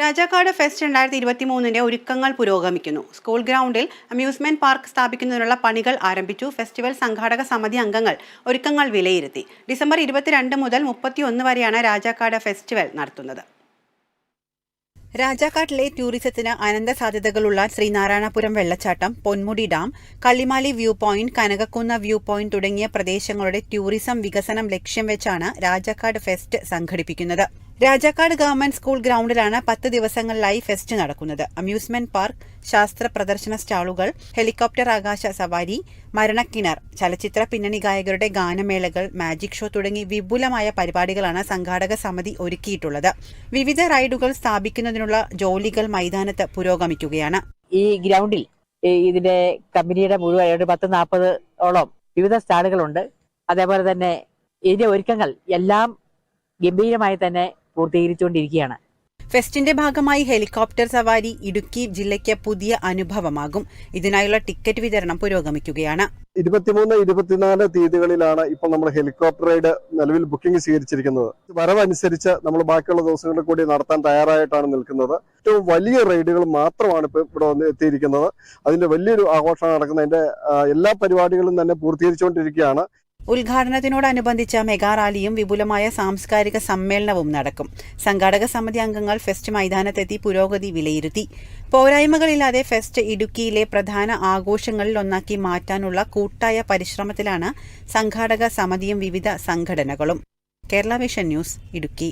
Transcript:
Rajakkad fest രണ്ടായിരത്തി ഇരുപത്തി മൂന്നിന്റെ ഒരുക്കങ്ങൾ പുരോഗമിക്കുന്നു. സ്കൂൾ ഗ്രൗണ്ടിൽ അമ്യൂസ്മെന്റ് പാർക്ക് സ്ഥാപിക്കുന്നതിനുള്ള പണികൾ ആരംഭിച്ചു. ഫെസ്റ്റിവൽ സംഘാടക സമിതി അംഗങ്ങൾ ഒരുക്കങ്ങൾ വിലയിരുത്തി. ഡിസംബർ ഇരുപത്തിരണ്ട് മുതൽ മുപ്പത്തിയൊന്ന് വരെയാണ് രാജാക്കാട് ഫെസ്റ്റിവൽ നടത്തുന്നത്. രാജാക്കാട്ടിലെ ടൂറിസത്തിന് അനന്ത സാധ്യതകളുള്ള ശ്രീനാരായണപുരം വെള്ളച്ചാട്ടം Ponmudi dam Kallimali view point Kanakakkunna view point തുടങ്ങിയ പ്രദേശങ്ങളുടെ ടൂറിസം വികസനം ലക്ഷ്യം വെച്ചാണ് രാജാക്കാട് ഫെസ്റ്റ് സംഘടിപ്പിക്കുന്നത്. രാജാക്കാട് ഗവൺമെന്റ് സ്കൂൾ ഗ്രൗണ്ടിലാണ് പത്ത് ദിവസങ്ങളിലായി ഫെസ്റ്റ് നടക്കുന്നത്. അമ്യൂസ്മെന്റ് പാർക്ക് ശാസ്ത്ര പ്രദർശന സ്റ്റാളുകൾ ഹെലികോപ്റ്റർ ആകാശ സവാരി മരണക്കിണർ ചലച്ചിത്ര പിന്നണി ഗായകരുടെ ഗാനമേളകൾ മാജിക് ഷോ തുടങ്ങി വിപുലമായ പരിപാടികളാണ് സംഘാടക സമിതി ഒരുക്കിയിട്ടുള്ളത്. വിവിധ റൈഡുകൾ സ്ഥാപിക്കുന്നതിനുള്ള ജോലികൾ മൈതാനത്ത് പുരോഗമിക്കുകയാണ്. ഈ ഗ്രൗണ്ടിൽ ഇതിന്റെ കമ്പനിയുടെ മുഴുവൻ പത്ത് നാൽപ്പത് ഓളം വിവിധ സ്റ്റാളുകളുണ്ട്. അതേപോലെ തന്നെ ഇതിന്റെ ഒരുക്കങ്ങൾ എല്ലാം ഗംഭീരമായി തന്നെ പൂർത്തീകരിച്ചുകൊണ്ടിരിക്കുകയാണ്. ഫെസ്റ്റിന്റെ ഭാഗമായി ഹെലികോപ്റ്റർ സവാരി ഇടുക്കി ജില്ലയ്ക്ക് പുതിയ അനുഭവമാകും. ഇതിനായുള്ള ടിക്കറ്റ് വിതരണം പുരോഗമിക്കുകയാണ്. ഇരുപത്തിമൂന്ന് ഇരുപത്തിനാല് തീയതികളിലാണ് ഇപ്പോൾ നമ്മൾ ഹെലികോപ്റ്റർ റൈഡ് നിലവിൽ ബുക്കിംഗ് സ്വീകരിച്ചിരിക്കുന്നത്. വരവനുസരിച്ച് നമ്മൾ ബാക്കിയുള്ള ദിവസങ്ങളിൽ കൂടി നടത്താൻ തയ്യാറായിട്ടാണ് നിൽക്കുന്നത്. ഏറ്റവും വലിയ റൈഡുകൾ മാത്രമാണ് ഇപ്പോൾ ഇവിടെ വന്ന് എത്തിയിരിക്കുന്നത്. അതിന്റെ വലിയൊരു ആഘോഷമാണ് നടക്കുന്നത്. അതിന്റെ എല്ലാ പരിപാടികളും തന്നെ പൂർത്തീകരിച്ചുകൊണ്ടിരിക്കുകയാണ്. ഉദ്ഘാടനത്തിനോടനുബന്ധിച്ച മെഗാ റാലിയും വിപുലമായ സാംസ്കാരിക സമ്മേളനവും നടക്കും. സംഘാടക സമിതി അംഗങ്ങൾ ഫെസ്റ്റ് മൈതാനത്തെത്തി പുരോഗതി വിലയിരുത്തി. പോരായ്മകളില്ലാതെ ഫെസ്റ്റ് ഇടുക്കിയിലെ പ്രധാന ആഘോഷങ്ങളിൽ ഒന്നാക്കി മാറ്റാനുള്ള കൂട്ടായ പരിശ്രമത്തിലാണ് സംഘാടക സമിതിയും വിവിധ സംഘടനകളും. Kerala vision news Idukki.